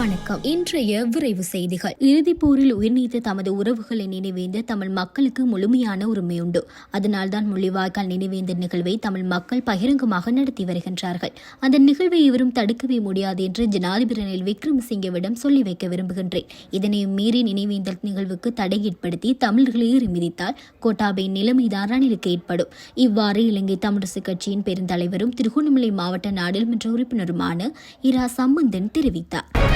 வணக்கம். இன்றைய விரைவு செய்திகள். இறுதிப் போரில் உயிர்நீத்த தமது உறவுகளை நினைவேந்த தமிழ் மக்களுக்கு முழுமையான உரிமை உண்டு. அதனால்தான் முள்ளிவாய்க்கால் நினைவேந்த நிகழ்வை தமிழ் மக்கள் பகிரங்கமாக நடத்தி வருகின்றார்கள். அந்த நிகழ்வை எவரும் தடுக்கவே முடியாது என்று ஜனாதிபதி ரணில் விக்ரமசிங்கவிடம் சொல்லி வைக்க விரும்புகின்றேன். இதனையும் மீறி நினைவேந்தல் நிகழ்வுக்கு தடை ஏற்படுத்தி தமிழர்களை ஏறி மிதித்தால் கோட்டாபை நிலைமைதான் ரணிலுக்கு ஏற்படும். இவ்வாறு இலங்கை தமிழரசு கட்சியின் பெருந்தலைவரும் திருகோணமலை மாவட்ட நாடாளுமன்ற உறுப்பினருமான இரா சம்பந்தன் தெரிவித்தார்.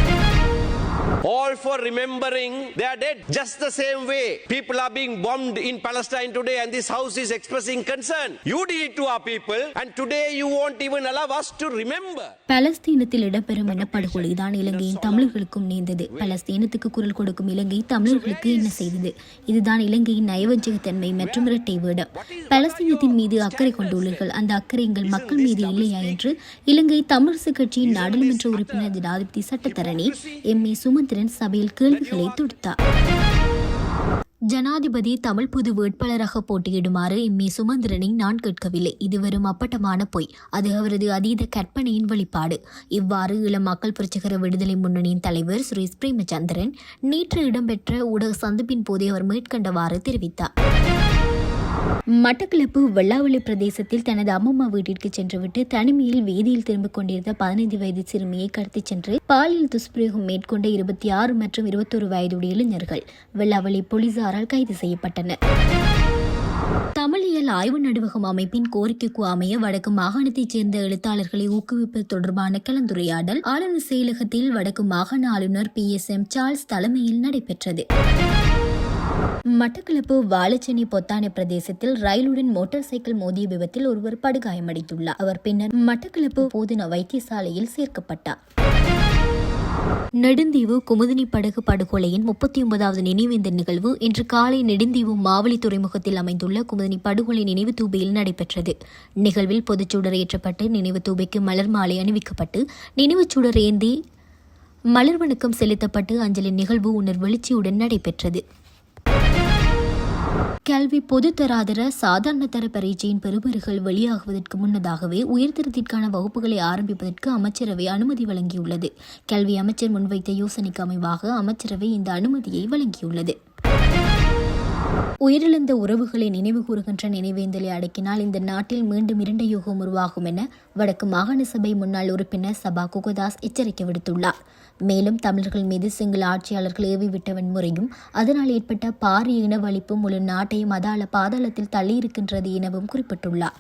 All for remembering they are dead. Just the same way people are being bombed in Palestine today and this house is expressing concern. You did it to our people and today you won't even allow us to remember. பலஸ்தீனத்தில் இடம்பெறும் இனப்படுகொலைதான் இலங்கையின் தமிழர்களுக்கும் நேர்ந்தது பலஸ்தீனத்துக்கு குரல் கொடுக்கும் இலங்கை தமிழர்களுக்கு என்ன செய்தது? இதுதான் இலங்கையின் நயவஞ்சகத்தன்மை மற்றும் இரட்டை வேடம். பலஸ்தீனத்தின் மீது அக்கறை கொண்டுள்ளீர்கள். அந்த அக்கறை எங்கள் மக்கள் மீது இல்லையா என்று இலங்கை தமிழரசு கட்சியின் நாடாளுமன்ற உறுப்பினர் ஜனாதிபதி சட்டத்தரணி எம் ஏ சுமந்திரன் சபையில் கேள்விகளை தொடுத்தார். ஜனாதிபதி தமிழ் புது வேட்பாளராக போட்டியிடுமாறு எம்மி சுமந்திரனை நான் கேட்கவில்லை. இது வெறும் அப்பட்டமான பொய். அது அவரது அதீத கற்பனையின் வெளிப்பாடு. இவ்வாறு இளம் மக்கள் புரட்சிகர விடுதலை முன்னணியின் தலைவர் சுரேஷ் பிரேமச்சந்திரன் நேற்று இடம்பெற்ற ஊடக சந்திப்பின் போதே அவர் மேற்கண்டவாறு தெரிவித்தார். மட்டக்களப்பு வெள்ளாவளி பிரதேசத்தில் தனது அம்மம்மா வீட்டிற்கு சென்றுவிட்டு தனிமையில் வீதியில் திரும்பிக் கொண்டிருந்த பதினைந்து வயது சிறுமியை கடத்திச் சென்று பாலியல் துஷ்பிரயோகம் மேற்கொண்ட இருபத்தி ஆறு மற்றும் இருபத்தொரு வயதுடைய இளைஞர்கள் வெள்ளாவளி போலீசாரால் கைது செய்யப்பட்டனர். தமிழியல் ஆய்வு நடுவகம் அமைப்பின் கோரிக்கைக்கு அமைய வடக்கு மாகாணத்தைச் சேர்ந்த எழுத்தாளர்களை ஊக்குவிப்பது தொடர்பான கலந்துரையாடல் ஆளுநர் செயலகத்தில் வடக்கு மாகாண ஆளுநர் பி எஸ் எம் சார்ல்ஸ் தலைமையில் நடைபெற்றது. மட்டக்களப்பு வாழச்சேனி பொத்தானை பிரதேசத்தில் ரயிலுடன் மோட்டார் சைக்கிள் மோதிய விபத்தில் ஒருவர் படுகாயமடைந்துள்ளார். அவர் பின்னர் மட்டக்களப்பு போதனா வைத்தியசாலையில் சேர்க்கப்பட்டார். நெடுந்தீவு குமுதினி படகு படுகொலையின் முப்பத்தி ஒன்பதாவது நினைவேந்த நிகழ்வு இன்று காலை நெடுந்தீவு மாவலி துறைமுகத்தில் அமைந்துள்ள குமுதினி படுகொலை நினைவு தூபியில் நடைபெற்றது. நிகழ்வில் பொதுச்சூடர் ஏற்றப்பட்டு நினைவு தூபிக்கு மலர் மாலை அணிவிக்கப்பட்டு நினைவுச் சூடர் ஏந்தி மலர் வணக்கம் செலுத்தப்பட்டு அஞ்சலி நிகழ்வு உணர்வெழுச்சியுடன் நடைபெற்றது. கல்வி பொதுத்தராதர சாதாரண தர பரீட்சையின் பெறுபேறுகள் வெளியாகுவதற்கு முன்னதாகவே உயர்தரத்திற்கான வகுப்புகளை ஆரம்பிப்பதற்கு அமைச்சரவை அனுமதி வழங்கியுள்ளது. கல்வி அமைச்சர் முன்வைத்த யோசனைக்கு அமைவாக அமைச்சரவை இந்த அனுமதியை வழங்கியுள்ளது. உயிரிழந்த உறவுகளை நினைவு கூறுகின்ற நினைவேந்தலை அடக்கினால் இந்த நாட்டில் மீண்டும் இரண்ட யுகம் உருவாகும் என வடக்கு மாகாண சபை முன்னாள் உறுப்பினர் சபா குகதாஸ் எச்சரிக்கை விடுத்துள்ளார். மேலும் தமிழர்கள் மீது சிங்கள ஆட்சியாளர்கள் ஏவிவிட்ட வன்முறையும் அதனால் ஏற்பட்ட பாரிய இனவழிப்பும் முழு நாட்டையும் அதாள பாதாளத்தில் தள்ளியிருக்கின்றது எனவும் குறிப்பிட்டுள்ளார்.